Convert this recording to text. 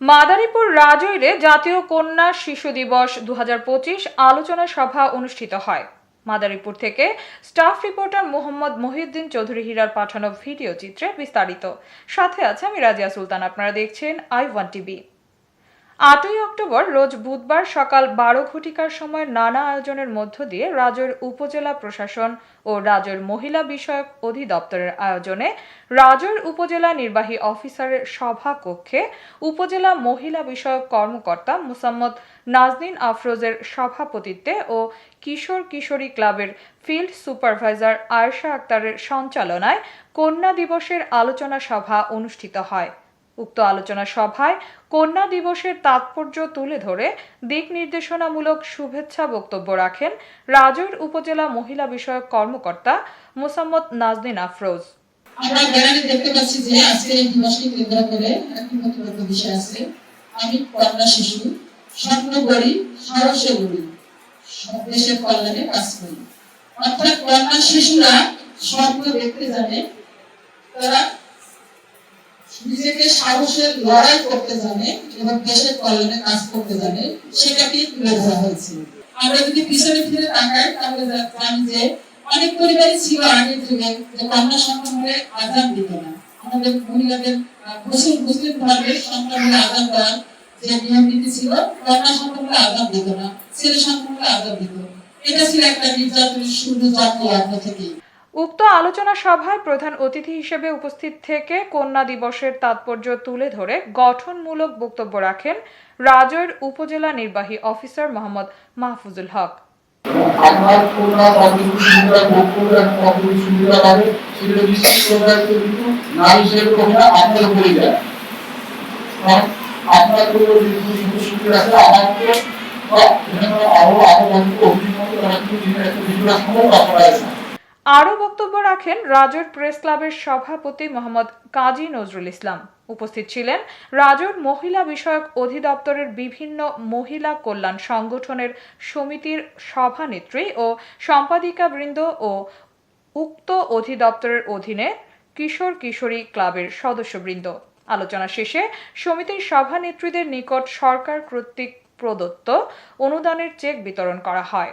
মাদারীপুর রাজৈরে জাতীয় কন্যা শিশু দিবস দু হাজার পঁচিশ আলোচনা সভা অনুষ্ঠিত হয়। মাদারীপুর থেকে স্টাফ রিপোর্টার মোহাম্মদ মহিউদ্দিন চৌধুরী হীরার পাঠানো ভিডিও চিত্রে বিস্তারিত। সাথে আছে আমি রাজিয়া সুলতান, আপনারা দেখছেন আই ওয়ান টিভি। আটই অক্টোবর রোজ বুধবার সকাল বারো ঘটিকার সময় নানা আয়োজনের মধ্য দিয়ে রাজৈর উপজেলা প্রশাসন ও রাজৈর মহিলা বিষয়ক অধিদপ্তরের আয়োজনে রাজৈর উপজেলা নির্বাহী অফিসারের সভা কক্ষে উপজেলা মহিলা বিষয়ক কর্মকর্তা মুসাম্মদ নাজনীন আফরোজের সভাপতিত্বে ও কিশোর কিশোরী ক্লাবের ফিল্ড সুপারভাইজার আয়েশা আক্তারের সঞ্চালনায় কন্যা দিবসের আলোচনা সভা অনুষ্ঠিত হয়। উক্ত আলোচনা সভায় কন্যা দিবসের তাৎপর্য তুলে ধরে দিক নির্দেশনামূলক শুভেচ্ছা বক্তব্য রাখেন রাজৈর উপজেলা মহিলা বিষয়ক কর্মকর্তা মোসাম্মদ নাজনীন আফরোজ। আমরা গ্যালারি দেখতে পাচ্ছি যে আজকে এই দিবসকে কেন্দ্র করে একটি নতুন বিষয় আছে। আমি কন্যা শিশু, স্বপ্ন করি, সাহসে করি দেশের কল্যাণে কাজ করি। অর্থাৎ কন্যা শিশুরা স্বপ্ন দেখতে জানে, তারা সাহসের লড়াই করতে জানে এবং দেশের কল্যাণে কাজ করতে জানে তুলে ধরা হয়েছে। আমরা যদি পিছনে ফিরে তাকাই তাহলে জানি যে অনেক পরিবারই ছিল যুগে যে কন্যা সন্তান হলে আজান দিত না। আমাদের মহিলাদের আহ, মুসলিম ধর্মের সন্তান হলে আজান দেওয়ার যে নিয়ম নীতি ছিল কন্যা সন্তান হলে আজান দিত না ছেলে সন্তান হলে আজান দিত। এটা ছিল একটা নির্যাতনের শুরু জন্ম লগ্ন থেকেই। উক্ত আলোচনা সভায় প্রধান অতিথি হিসেবে উপস্থিত থেকে কন্যা দিবসের তাৎপর্য তুলে ধরে গঠনমূলক বক্তব্য রাখেন রাজৈর উপজেলা নির্বাহী অফিসার মোহাম্মদ মাহফুজুল হক। আপনার। আরও বক্তব্য রাখেন রাজৈর প্রেস ক্লাবের সভাপতি মোহাম্মদ কাজী নজরুল ইসলাম। উপস্থিত ছিলেন রাজৈর মহিলা বিষয়ক অধিদপ্তরের বিভিন্ন মহিলা কল্যাণ সংগঠনের সমিতির সভানেত্রী ও সম্পাদিকাবৃন্দ ও উক্ত অধিদপ্তরের অধীনে কিশোর কিশোরী ক্লাবের সদস্যবৃন্দ। আলোচনা শেষে সমিতির সভানেত্রীদের নিকট সরকার কর্তৃক প্রদত্ত অনুদানের চেক বিতরণ করা হয়।